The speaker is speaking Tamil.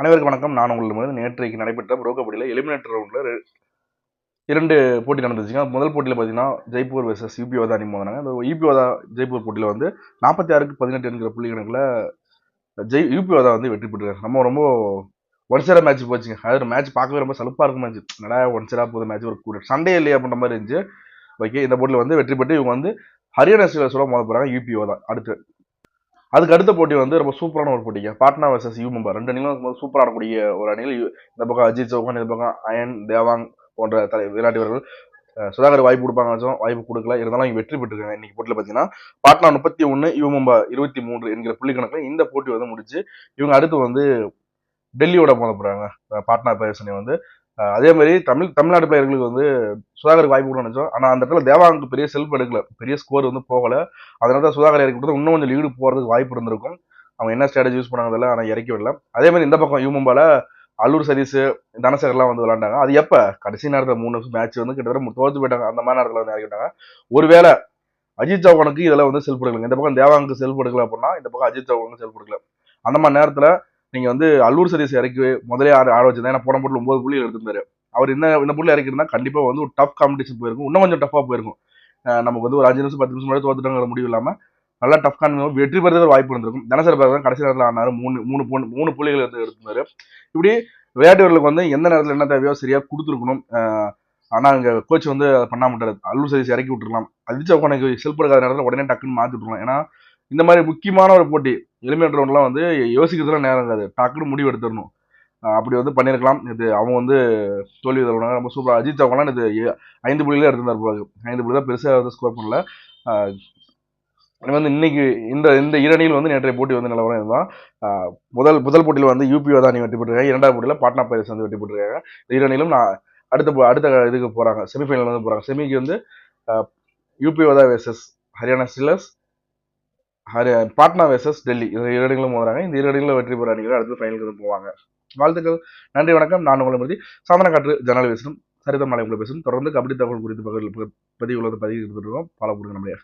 அனைவருக்கும் வணக்கம். நான் உங்களுக்கு வந்து நேற்றைக்கு நடைபெற்ற ப்ரோ கபடியில் எலிமினேட்டர் ரவுண்டில் இரண்டு போட்டி நடந்துச்சுங்க. முதல் போட்டியில் பார்த்தீங்கன்னா ஜெய்ப்பூர் வெர்சஸ் யூபி வதா அணி மோதினாங்க. அந்த யூபி வதா ஜெய்ப்பூர் போட்டியில் வந்து நாற்பத்தி ஆறுக்கு பதினெட்டு என்கிற புள்ளி கணக்கில் ஜெய் யூபி வதா வந்து வெற்றி பெற்றுருக்காங்க நம்ம ரொம்ப ஒன் சைடாக மேட்ச் போச்சுங்க. அது ஒரு மேட்ச் பார்க்கவே ரொம்ப சலுப்பாக இருக்கும் மேட்ச் நடா ஒன் சைடாக போகுது மேட்ச் ஒரு கூட. சண்டே இல்லையா அப்படின்ற மாதிரி இருந்துச்சு. ஓகே இந்த போட்டியில் வந்து வெற்றி பெற்று இவங்க வந்து ஹரியானா ஸ்டீலர்ஸோட மோத போகிறாங்க யூபி வதா அடுத்து அதுக்கு அடுத்த போட்டி வந்து ரொம்ப சூப்பரான ஒரு போட்டிங்க. Patna versus U Mumbai. ரெண்டு அணிகளும் சூப்பராக ஆடக்கூடிய ஒரு அணிகள் இந்த பக்கம் அஜித் சௌஹான் இந்த பக்கம் அயன் தேவாங் போன்ற தலை விளையாட்டு வீரர்கள் சுதாகர் வாய்ப்பு கொடுப்பாங்க. வாய்ப்பு கொடுக்கல. இருந்தாலும் இங்கே வெற்றி பெற்றிருக்காங்க. இன்னைக்கு போட்டியில் பார்த்தீங்கன்னா பாட்னா முப்பத்தி ஒன்று யூ மும்பா இருபத்தி மூன்று என்கிற புள்ளி கணக்கில் இந்த போட்டி வந்து முடிச்சு இவங்க அடுத்து வந்து டெல்லியோட மோத போகிறாங்க பாட்னா பேசனை வந்து அதே மாதிரி தமிழ் தமிழ்நாடு பிளேயர்களுக்கு வந்து சுதாகருக்கு வாய்ப்பு கூட நினைச்சோம். ஆனால் அந்த இடத்துல தேவாங்கு பெரிய செல்ஃப் எடுக்கல. பெரிய ஸ்கோர் வந்து போகல. அதனால தான் சுதாகர் இறக்கி கொடுத்தா இன்னும் கொஞ்சம் லீடு போகிறதுக்கு வாய்ப்பு இருந்திருக்கும். அவங்க என்ன ஸ்ட்ராட்டஜி யூஸ் பண்ணாங்க ஆனால் இறக்கி விடல. அதே மாதிரி இந்த பக்கம் யூமும்பால அல்லூர் சதீஷ் தனசேகர்லாம் வந்து விளாண்டாங்க அது எப்போ? கடைசி நேரத்தில் மூணு மேட்ச் வந்து கிட்டத்தட்ட தோற்று போயிட்டாங்க. அந்த மாதிரி நேரத்தில் வந்து இறக்கிட்டாங்க ஒருவேளை அஜித் சவுகானுக்கு இதெல்லாம் வந்து செல்ஃப் எடுக்கல இந்த பக்கம் தேவாங்கு செல்ஃப் எடுக்கல அப்படின்னா இந்த பக்கம் அஜித் சவுகானுக்கு செல்ஃப் எடுக்கல. அந்த மாதிரி நேரத்தில் நீங்கள் வந்து அல்லூர் சதீஸ் இறக்கி முதலே ஆறு ஆட வச்சிருந்தா ஏன்னா போன போட்டில் ஒன்பது புள்ளி எடுத்திருந்தாரு அவர் இந்த இந்த புள்ளி இறக்கிருந்தா கண்டிப்பாக வந்து ஒரு டஃப் காம்படிஷன் போயிருக்கும். இன்னும் கொஞ்சம் டஃப்பாக போயிருக்கும். நமக்கு வந்து ஒரு அஞ்சு நிமிஷம் பத்து நிமிஷம் மட்டும் தோத்துட்டாங்கிற முடிவு இல்லாமல் நல்லா டஃப் கான் வெற்றி பெறதுக்கு வாய்ப்பு இருந்திருக்கும். தனசரி பேர் கடைசி நேரத்தில் ஆனார் மூணு மூணு பொண்ணு மூணு புள்ளிகள் எடுத்து எடுத்திருந்தாரு. இப்படி விளையாட்டுகளுக்கு வந்து எந்த நேரத்தில் என்ன தேவையோ சரியாக கொடுத்துருக்கணும். ஆனால் இங்கே கோச் வந்து அதை பண்ண மாட்டார் அல்லூர் சதீஸ் இறக்கி விட்டுருலாம் அதிர்ச்சி உனக்கு செல்ஃப் எடுக்காத நேரத்தில் உடனே டக்குன்னு மாற்றி விட்டுருலாம் ஏன்னா இந்த மாதிரி முக்கியமான ஒரு போட்டி எலிமினேட்டர் ரவுண்ட்லாம் வந்து யோசிக்கிறதுலாம் நேரம் இருக்காது. டக்குன்னு முடிவு எடுத்துடணும். அப்படி வந்து பண்ணியிருக்கலாம். இது அவங்க வந்து தோல்வி தருவாங்க ரொம்ப சூப்பராக அஜித் அவங்கலாம் இது ஐந்து புள்ளிகளே எடுத்திருந்தார் போது ஐந்து புள்ளி தான் பெருசாக வந்து ஸ்கோர் பண்ணல. வந்து இன்னைக்கு இந்த இந்த இரணியில் வந்து நேற்றைய போட்டி வந்து நிலவரம் இதுதான். முதல் முதல் போட்டியில் வந்து யூபி தான் வெற்றி பெற்றிருக்காங்க. இரண்டாவது போட்டியில் பாட்னா பைரஸ் வந்து வெற்றி பெற்றிருக்காங்க. இரணியிலும் இரணிலும் நான் அடுத்த அடுத்த இதுக்கு போகிறாங்க செமிஃபைனல் வந்து போகிறாங்க செமிக்கு வந்து யூபி வதா வேசஸ் ஹரியானா ஸ்டில்லர்ஸ் ஹரி பாட்னா வேசஸ் டெல்லி இந்த இடங்களும் மோதுறாங்க. இந்த இரண்டுகளும் வெற்றி பெற அணிகள் அடுத்து ஃபைனலுக்கு போவாங்க. வாழ்த்துக்கள். நன்றி வணக்கம். நான் உங்களை பற்றி சாதன காற்று ஜனால பேசணும் சரிதம் மலை உங்களை பேசணும் தொடர்ந்து கபடி தகவல் குறித்து பகுதியில் பதிவுகளை வந்து பதிவு கொடுத்துருக்கோம் ஃபாலோ கொடுங்க நம்மளையா